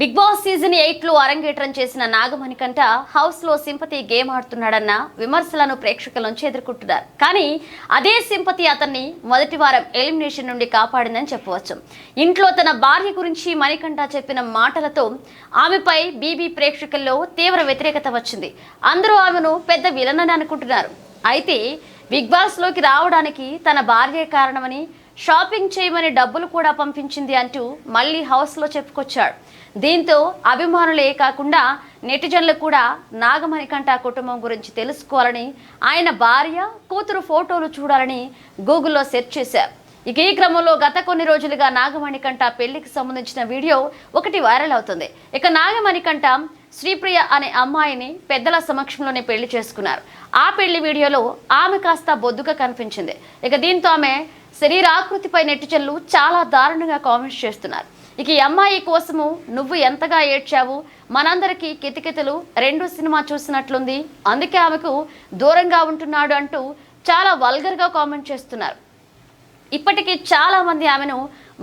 Big boss season ఎయిట్లో అరంగేట్రం చేసిన నాగమణికంట హౌస్లో సింపతి గేమ్ ఆడుతున్నాడన్న విమర్శలను ప్రేక్షకుల నుంచి ఎదుర్కొంటున్నారు. కానీ అదే సింపతి అతన్ని మొదటి వారం ఎలిమినేషన్ నుండి కాపాడిందని చెప్పవచ్చు. ఇంట్లో తన భార్య గురించి మణికంఠ చెప్పిన మాటలతో ఆమెపై బీబీ ప్రేక్షకుల్లో తీవ్ర వ్యతిరేకత వచ్చింది. అందరూ ఆమెను పెద్ద విలనని అనుకుంటున్నారు. అయితే బిగ్ బాస్లోకి రావడానికి తన భార్యే కారణమని షాపింగ్ చేయమని డబ్బులు కూడా పంపించింది అంటూ మళ్ళీ హౌస్లో చెప్పుకొచ్చాడు. దీంతో అభిమానులే కాకుండా నెటిజన్లు కూడా నాగమణికంఠ కుటుంబం గురించి తెలుసుకోవాలని ఆయన భార్య కూతురు ఫోటోలు చూడాలని గూగుల్లో సెర్చ్ చేశారు. ఇక ఈ క్రమంలో గత కొన్ని రోజులుగా నాగమణికంఠ పెళ్ళికి సంబంధించిన వీడియో ఒకటి వైరల్ అవుతుంది. ఇక నాగమణికంఠ శ్రీప్రియ అనే అమ్మాయిని పెద్దల సమక్షంలోనే పెళ్ళి చేసుకున్నారు. ఆ పెళ్ళి వీడియోలో ఆమె కాస్త బొద్దుగా కనిపించింది. ఇక దీంతో ఆమె శరీరాకృతిపై నెటిజన్లు చాలా దారుణంగా కామెంట్స్ చేస్తున్నారు. ఇక ఈ అమ్మాయి కోసము నువ్వు ఎంతగా ఏడ్చావు? మనందరికీ కితకితలు రెండు సినిమా చూసినట్లుంది. అందుకే ఆమెకు దూరంగా ఉంటున్నాడు అంటూ చాలా వల్గర్గా కామెంట్ చేస్తున్నారు. ఇప్పటికీ చాలామంది ఆమెను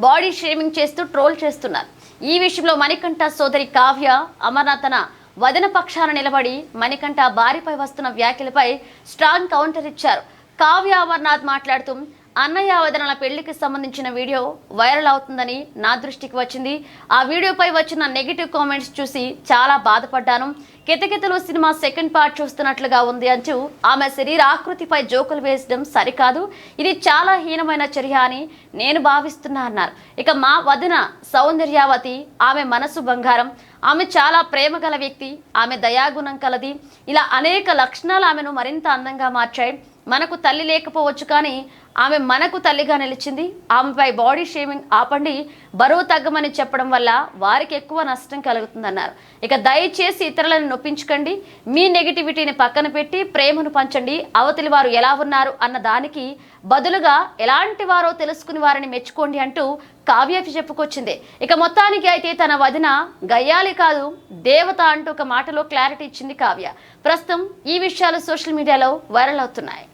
బాడీ షేమింగ్ చేస్తూ ట్రోల్ చేస్తున్నారు. ఈ విషయంలో మణికంఠ సోదరి కావ్య అమర్నాథ్ తన వదన పక్షాన నిలబడి మణికంఠ భార్యపై వస్తున్న వ్యాఖ్యలపై స్ట్రాంగ్ కౌంటర్ ఇచ్చారు. కావ్య అమర్నాథ్ మాట్లాడుతూ అన్నయ్య ఆవేదనల పెళ్ళికి సంబంధించిన వీడియో వైరల్ అవుతుందని నా దృష్టికి వచ్చింది. ఆ వీడియోపై వచ్చిన నెగిటివ్ కామెంట్స్ చూసి చాలా బాధపడ్డాను. కితకితలు సినిమా సెకండ్ పార్ట్ చూస్తున్నట్లుగా ఉంది అంటూ ఆమె శరీర ఆకృతిపై జోకులు వేసడం సరికాదు. ఇది చాలా హీనమైన చర్య అని నేను భావిస్తున్నా అన్నారు. ఇక మా వదిన సౌందర్యావతి ఆమె మనసు బంగారం. ఆమె చాలా ప్రేమ గల వ్యక్తి ఆమె దయాగుణం కలది. ఇలా అనేక లక్షణాలు ఆమెను మరింత అందంగా మార్చాయి. మనకు తల్లి లేకపోవచ్చు కానీ ఆమె మనకు తల్లిగా నిలిచింది. ఆమెపై బాడీ షేమింగ్ ఆపండి బరువు తగ్గమని చెప్పడం వల్ల వారికి ఎక్కువ నష్టం కలుగుతుందన్నారు. ఇక దయచేసి ఇతరులను నొప్పించకండి మీ నెగిటివిటీని పక్కన పెట్టి ప్రేమను పంచండి. అవతలి వారు ఎలా ఉన్నారు అన్న దానికి బదులుగా ఎలాంటి వారో తెలుసుకుని వారిని మెచ్చుకోండి అంటూ కావ్యకి చెప్పుకొచ్చింది. ఇక మొత్తానికి అయితే తన వదిన గయ్యాలి కాదు దేవత అంటూ ఒక మాటలో క్లారిటీ ఇచ్చింది కావ్య. ప్రస్తుతం ఈ విషయాలు సోషల్ మీడియాలో వైరల్ అవుతున్నాయి.